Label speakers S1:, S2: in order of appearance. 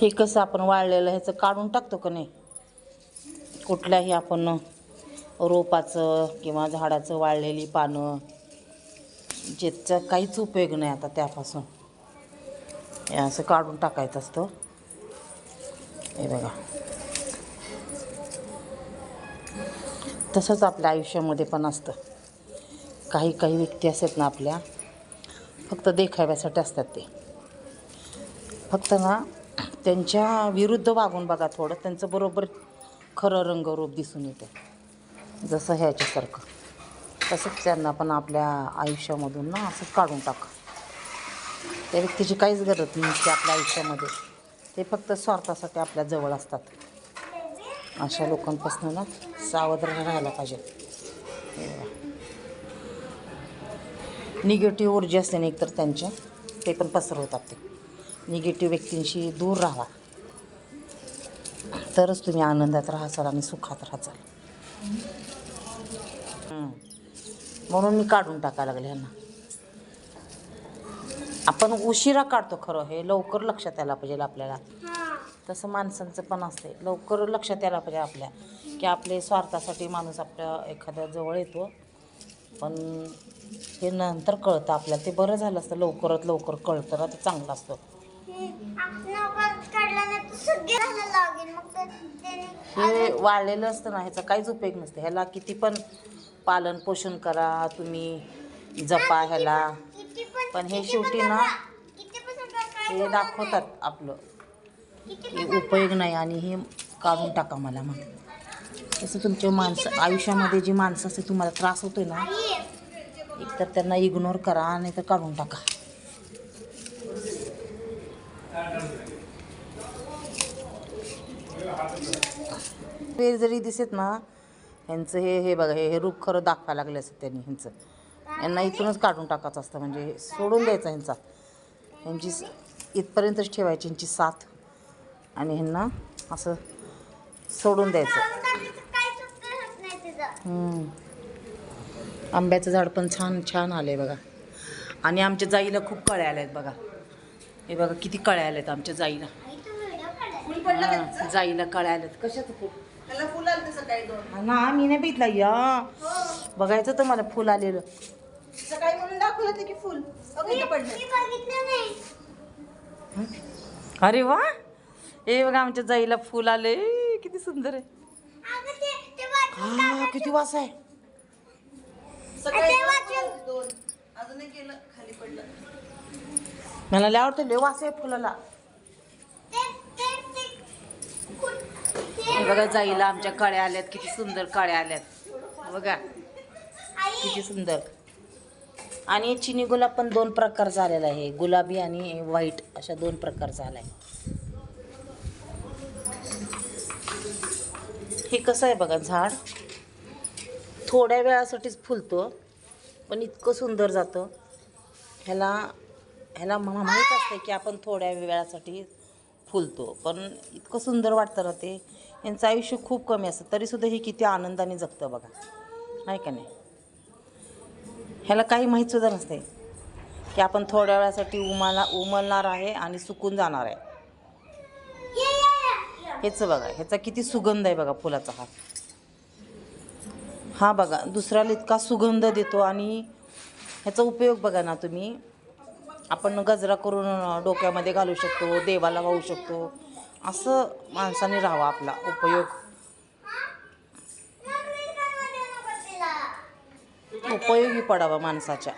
S1: हे कसं आपण वाळलेलं ह्याचं काढून टाकतो का नाही? कुठल्याही आपण रोपाचं किंवा झाडाचं वाळलेली पानं ज्याचा काहीच उपयोग नाही आता त्यापासून. हे असं काढून टाकायचं असतं. हे बघा. तसंच आपल्या आयुष्यामध्ये पण असतं. काही काही व्यक्ती असतात ना आपल्या फक्त देखाव्यासाठी असतात ते. फक्त ना त्यांच्या विरुद्ध वागून बघा थोडं त्यांचं बरोबर खरं रंगरूप दिसून येतं. जसं ह्याच्यासारखं. तसंच त्यांना पण आपल्या आयुष्यामधून ना असं काढून टाक. त्या व्यक्तीची काहीच गरज नसते आपल्या आयुष्यामध्ये. ते फक्त स्वार्थासाठी आपल्या जवळ असतात. अशा लोकांपासून ना सावध राहायला पाहिजे. निगेटिव्ह ऊर्जा असते ना एकतर त्यांच्या ते पण पसरवतात ते. निगेटिव्ह व्यक्तींशी दूर राहा. तरच तुम्ही आनंदात राहाचाल आणि सुखात राहाचाल म्हणून मी काढून टाकायला लागले ह्यांना आपण उशिरा काढतो खरं हे लवकर लक्षात यायला पाहिजे आपल्याला. तसं माणसांचं पण असते लवकर लक्षात यायला पाहिजे आपल्या की आपले स्वार्थासाठी माणूस आपल्या एखाद्या जवळ येतो. पण हे नंतर कळतं आपल्याला ते बरं झालं असतं लवकरात लवकर कळतं ना ते चांगलं असतं. हे वाळलेलं असतं ना ह्याचा काहीच उपयोग नसतं. ह्याला किती पण पालन पोषण करा तुम्ही जपा ह्याला. पण हे शेवटी ना हे दाखवतात आपलं. हे उपयोग नाही आणि हे काढून टाका मला मग. तसं तुमच्या माणसं आयुष्यामध्ये जी माणसं असते तुम्हाला त्रास होतोय ना एकतर त्यांना इग्नोर करा नाही तर काढून टाका. वेळ जरी दिसत ना ह्यांचं हे हे बघा हे हे रूप खरं दाखवायला लागले असतं त्यांनी ह्यांचं. यांना इथूनच काढून टाकायचं असतं म्हणजे हे सोडून द्यायचं ह्यांचा. ह्यांची इथपर्यंतच ठेवायची ह्यांची साथ. आणि ह्यांना असं सोडून द्यायचं. आंब्याचं झाड पण छान छान आलं आहे बघा. आणि आमच्या जाईला खूप कळ्या आल्या आहेत बघा. हे बघा किती कळ्या आल्या आहेत आमच्या जाईला. हा, जाईला कळ्या आल्यात. कशाचं
S2: दोन.
S1: हा ना मी नाही बघितला या. बघायचं तर मला फुल आलेलं.
S2: सकाळी म्हणून दाखवलं होतं की फुल.
S1: अरे वा. हे बघा आमच्या जाईला फुल आले किती सुंदर आहे. हा किती वास आहे?
S2: सकाळी दोन- दोन. अजून एक गेलं खाली पडलं.
S1: मला लय आवडतं लय वास आहे फुलाला. हे बघा जाईला आमच्या कळ्या आल्यात किती सुंदर कळ्या आल्यात. बघा किती सुंदर. आणि चिनी गुलाब पण दोन प्रकार झालेला आहे. गुलाबी आणि व्हाईट अशा दोन प्रकार झाला आहे हे कसं आहे बघा झाड? थोड्या वेळासाठीच फुलतो पण इतकं सुंदर जातं. ह्याला ह्याला मला माहीत असतं की आपण थोड्या वेळासाठी फुलतो पण इतकं सुंदर वाटतं ना ते. यांचं आयुष्य खूप कमी असतं तरीसुद्धा हे किती आनंदाने जगतं बघा. आहे का नाही? ह्याला काही माहीतसुद्धा नसते की आपण थोड्या वेळासाठी उमाला उमलणार आहे आणि सुकून जाणार आहे. ह्याचं बघा ह्याचा किती सुगंध आहे बघा फुलाचा हा. हा बघा दुसऱ्याला इतका सुगंध देतो आणि ह्याचा उपयोग बघा ना तुम्ही. आपण गजरा करून डोक्यामध्ये घालू शकतो देवाला वाहू शकतो. असं माणसाने राहावा आपला उपयोग. उपयोगी पडावा माणसाच्या.